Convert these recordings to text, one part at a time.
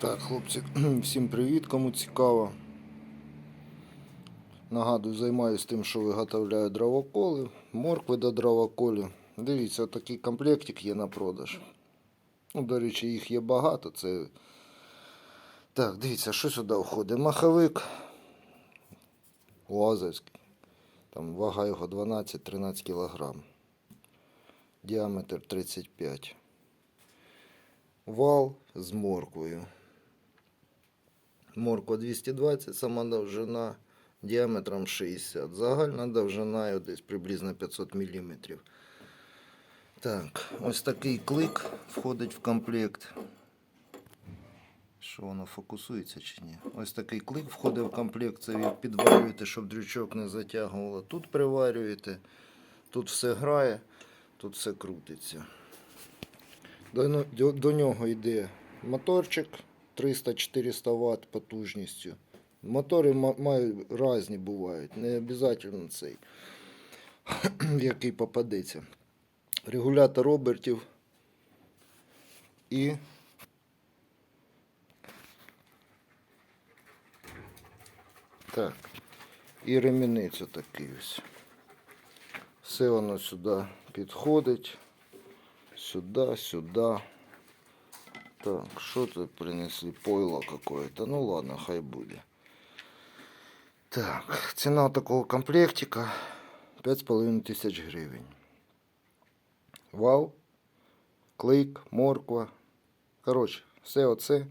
Так, хлопці, всім привіт, кому цікаво. Нагадую, займаюся тим, що виготовляю дровоколи, моркви до дровоколів. Дивіться, такий комплектик є на продаж. Ну, до речі, їх є багато. Це... Так, дивіться, що сюди входить? Маховик Лазерський. Там вага його 12-13 кг. Діаметр 35 Вал з морквою. Морква 220, сама довжина діаметром 60. Загальна довжина десь приблизно 500 мм. Так, ось такий клик входить в комплект. Що воно фокусується чи ні? Ось такий клик входить в комплект. Це ви підварюєте, щоб дрючок не затягувало. Тут приварюєте, тут все грає, тут все крутиться. До, до, до нього йде моторчик 300-400 Вт потужністю. Мотори ма- мають різні бувають, не обов'язково цей, який попадеться. Регулятор обертів і так, і ремінець отакий ось. Все воно сюди підходить. Сюда, сюда. Так, что тут принесли? Пойло какое-то. Ну ладно, хай буде. Так, ціна такого комплектика 5,5 тисяч гривень. Вау, клик, морква. Коротше, все оце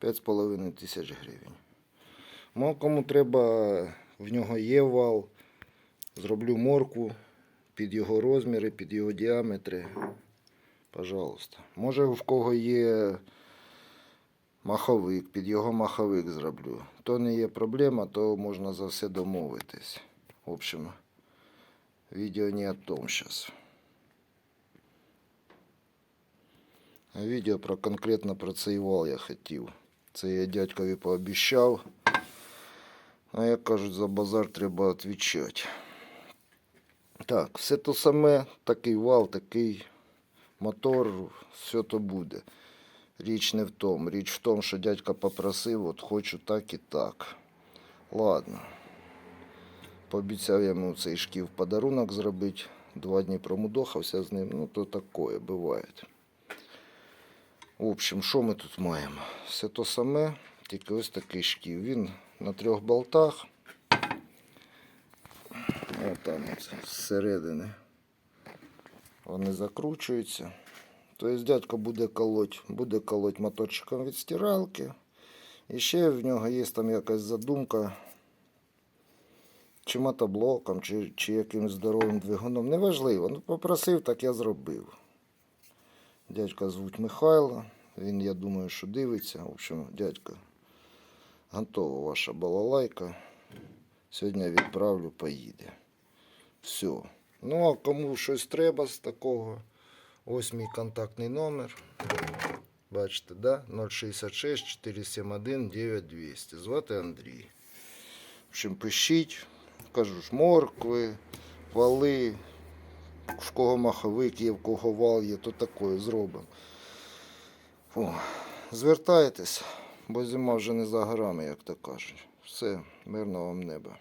5,5 тисяч гривень. Ну, кому треба, в нього є вал. Зроблю моркву під його розміри, під його діаметри. Пожалуйста. Може в кого є маховик, під його маховик зроблю. То не є проблема, то можна за все домовитись. В общем, відео не о том зараз. Відео про конкретно про цей вал я хотів. Це я дядькові пообіщав. А як кажуть, за базар треба відвічати. Так, все то саме, такий вал, такий мотор, все то буде. Річ не в тому. Річ в тому, що дядька попросив, от хочу так і так. Ладно. Пообіцяв йому цей шків подарунок зробити. Два дні промудохався з ним. Ну, то таке буває. В общем, що ми тут маємо? Все то саме, тільки ось такий шків. Він на трьох болтах. От там зсередини. Вони закручуються. Тобто дядько буде колоть, буде колоть моторчиком від стиралки. І ще в нього є там якась задумка. Чи мотоблоком, чи, чи якимось здоровим двигуном. Неважливо. Ну, попросив, так я зробив. Дядька звуть Михайло. Він, я думаю, що дивиться. В общем, дядька, готова ваша балалайка. Сьогодні відправлю, поїде. Все. Ну, а кому щось треба з такого, ось мій контактний номер. Бачите, да? 066 471 9200. Звати Андрій. В общем, пишіть, кажу ж, моркви, вали, в кого маховик є, в кого вал є, то такое зробимо. Звертайтесь, бо зима вже не за горами, як то кажуть. Все, мирного вам неба.